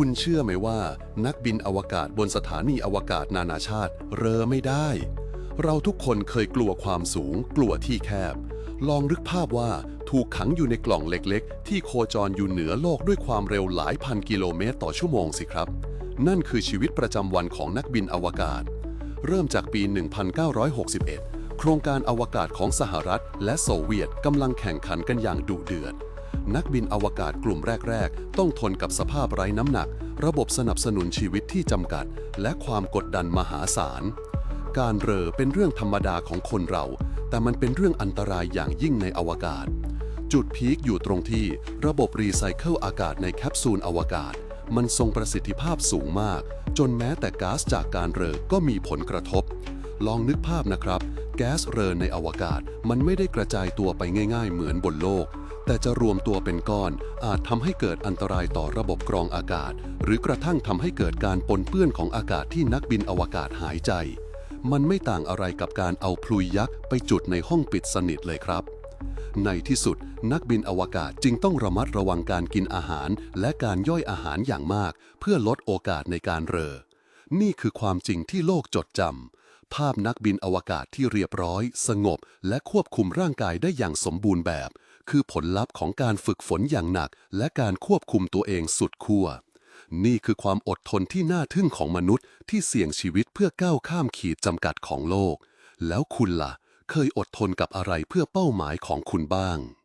คุณเชื่อไหมว่านักบินอวกาศบนสถานีอวกาศนานาชาติ เรอไม่ได้ เราทุกคนเคยกลัวความสูง กลัวที่แคบ ลองนึกภาพว่าถูกขังอยู่ในกล่องเล็กๆ ที่โคจรอยู่เหนือโลกด้วยความเร็วหลายพันกิโลเมตรต่อชั่วโมงสิครับ นั่นคือชีวิตประจำวันของนักบินอวกาศ เริ่มจากปี 1961 โครงการอวกาศของสหรัฐ และโซเวียตกำลังแข่งขันกันอย่างดุเดือด นักบินอวกาศกลุ่มแรก ๆ ต้องทนกับสภาพไร้น้ำหนัก ระบบสนับสนุนชีวิตที่จำกัด และความกดดันมหาศาล การเรอเป็นเรื่องธรรมดาของคนเรา แต่มันเป็นเรื่องอันตรายอย่างยิ่งในอวกาศ จุดพีคอยู่ตรงที่ระบบรีไซเคิลอากาศในแคปซูลอวกาศ มันทรงประสิทธิภาพสูงมาก จนแม้แต่ก๊าซจากการเรอก็มีผลกระทบ ลองนึกภาพนะครับ แก๊สเรอในอวกาศมันไม่ได้กระจายตัวไปง่าย ๆ เหมือนบนโลก แต่จะรวมตัวเป็นก้อน อาจทำให้เกิดอันตรายต่อระบบกรองอากาศ หรือกระทั่งทำให้เกิดการปนเปื้อนของอากาศที่นักบินอวกาศหายใจ มันไม่ต่างอะไรกับการเอาพลุยยักษ์ไปจุดในห้องปิดสนิทเลยครับ ในที่สุดนักบินอวกาศจึงต้องระมัดระวังการกินอาหาร และการย่อยอาหารอย่างมาก เพื่อลดโอกาสในการเรอ นี่คือความจริงที่โลกจดจำ ภาพนักบินอวกาศที่เรียบร้อย สงบ และควบคุมร่างกายได้อย่างสมบูรณ์แบบ คือผลลัพธ์ของการฝึกฝนอย่างหนัก และการควบคุมตัวเองสุดขั้วนี่คือความอดทนที่น่าทึ่งของมนุษย์ ที่เสี่ยงชีวิตเพื่อก้าวข้ามขีดจำกัดของโลก แล้วคุณล่ะ เคยอดทนกับอะไรเพื่อเป้าหมายของคุณบ้าง